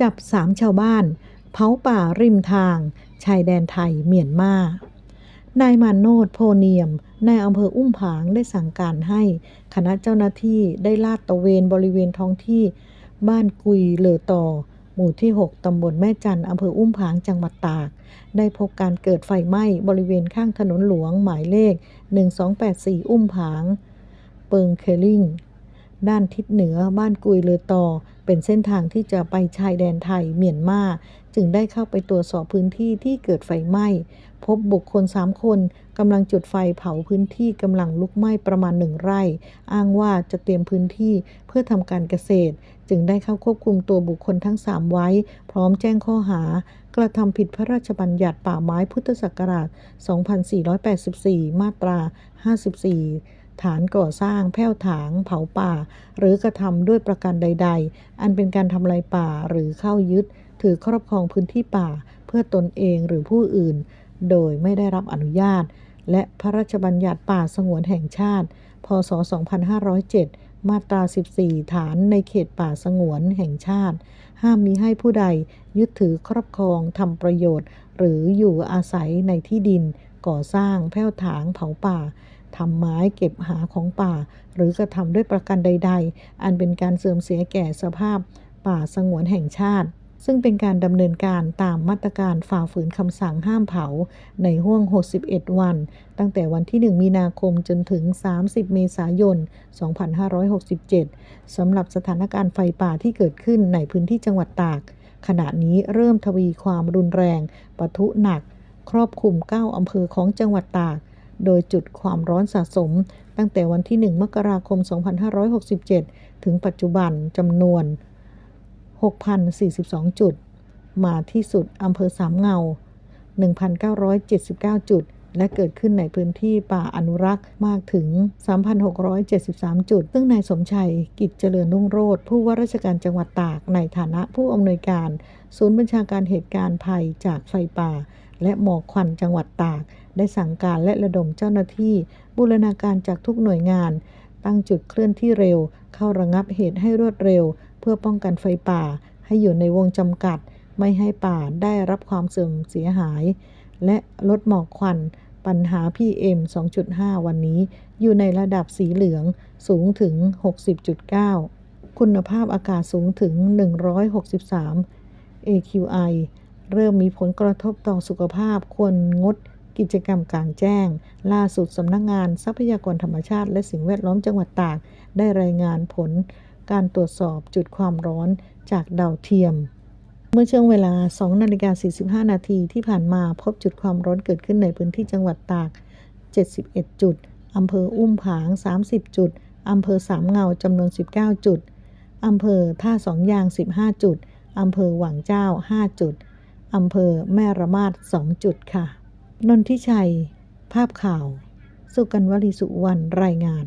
จับสามชาวบ้าน เผาป่าริมทาง ชายแดนไทยเมียนมานายมานโนดโพเนียมนายอำเภออุ้มผางได้สั่งการให้ คณะเจ้าหน้าที่ได้ลาดตระเวนบริเวณท้องที่ บ้านกุยเลอต่อ หมู่ที่ 6 ตำบลแม่จันทร์อำเภออุ้มผางจังหวัดตาก ได้พบการเกิดไฟไหม้บริเวณข้างถนนหลวงหมายเลข 1284 อุ้มผาง เปิงเคลิงด้านทิศเหนือบ้านกุยเลอต่อ เป็นเส้นทางที่จะไปชายแดนไทยเมียนมาจึงได้เข้าไปตรวจสอบพื้นที่ที่เกิดไฟไหม้ พบบุคคลสามคนกำลังจุดไฟเผาพื้นที่กำลังลุกไหม้ประมาณหนึ่งไร่ อ้างว่าจะเตรียมพื้นที่เพื่อทำการเกษตร จึงได้เข้าควบคุมตัวบุคคลทั้งสามไว้ พร้อมแจ้งข้อหา กระทำผิดพระราชบัญญัติป่าไม้พุทธศักราช 2484 มาตรา 54 ฐานก่อสร้าง แผ้วถาง เผาป่า หรือกระทำด้วยประการใด ๆ อันเป็นการทำลายป่าหรือเข้ายึด ถือครอบครองพื้นที่ป่า เพื่อตนเองหรือผู้อื่น โดยไม่ได้รับอนุญาต และพระราชบัญญัติป่าสงวนแห่งชาติ พศ 2507 มาตรา 14 ฐานในเขตป่าสงวนแห่งชาติ ห้ามมีให้ผู้ใด ยึดถือครอบครองทำประโยชน์ หรืออยู่อาศัยในที่ดิน ก่อสร้างแผ้วถางเผาป่าทำไม้เก็บหาของป่า หรือกระทำด้วยประการใด ๆ อันเป็นการเสื่อมเสียแก่สภาพป่าสงวนแห่งชาติ ซึ่งเป็นการดำเนินการตามมาตรการฝ่าฝืนคำสั่งห้ามเผา ในห้วง 61 วัน ตั้งแต่วันที่ 1 มีนาคมจนถึง 30 เมษายน 2567 สำหรับสถานการณ์ไฟป่าที่เกิดขึ้นในพื้นที่จังหวัดตาก ขณะนี้เริ่มทวีความรุนแรงปะทุหนัก ครอบคลุม 9 อำเภอของจังหวัดตาก โดยจุดความร้อนสะสม ตั้งแต่วันที่ 1 มกราคม 2567 ถึงปัจจุบันจำนวน 6,042 จุด มาที่สุดอำเภอสามเงา 1,979 จุด และเกิดขึ้นในพื้นที่ป่าอนุรักษ์มากถึง 3,673 จุด ซึ่งนายสมชัย กิจเจริญรุ่งโรธผู้ว่าราชการจังหวัดตากในฐานะผู้อำนวยการ ศูนย์บัญชาการเหตุการณ์ภัยจากไฟป่า และหมอกควันจังหวัดตาก ได้สั่งการและระดมเจ้าหน้าที่ บูรณาการจากทุกหน่วยงาน ตั้งจุดเคลื่อนที่เร็ว เข้าระงับเหตุให้รวดเร็ว เพื่อป้องกันไฟป่า ให้อยู่ในวงจำกัด ไม่ให้ป่าได้รับความเสื่อมเสียหาย และลดหมอกควัน ปัญหา PM 2.5 วันนี้ อยู่ในระดับสีเหลืองสูงถึง 60.9 คุณภาพอากาศสูงถึง 163 AQI เริ่มมีผลกระทบต่อสุขภาพควรงดกิจกรรมกลางแจ้ง ล่าสุดสำนักงงานทรัพยากรธรรมชาติ และสิ่งแวดล้อมจังหวัดตาก ได้รายงานผล การตรวจสอบจุดความร้อนจากดาวเทียม เมื่อช่วงเวลา 2 นาฬิกา 45 นาทีที่ผ่านมาพบจุดความร้อนเกิดขึ้นในพื้นที่จังหวัดตาก 71 จุด อำเภออุ้มผาง 30 จุด อำเภอสามเงาจำนวน 19 จุด อำเภอท่าสองยาง 15 จุด อำเภอหว่างเจ้า 5 จุด อำเภอแม่ระมาด 2 จุดค่ะ นนทิชัย ภาพข่าว สุกันวลีสุวรรณ รายงาน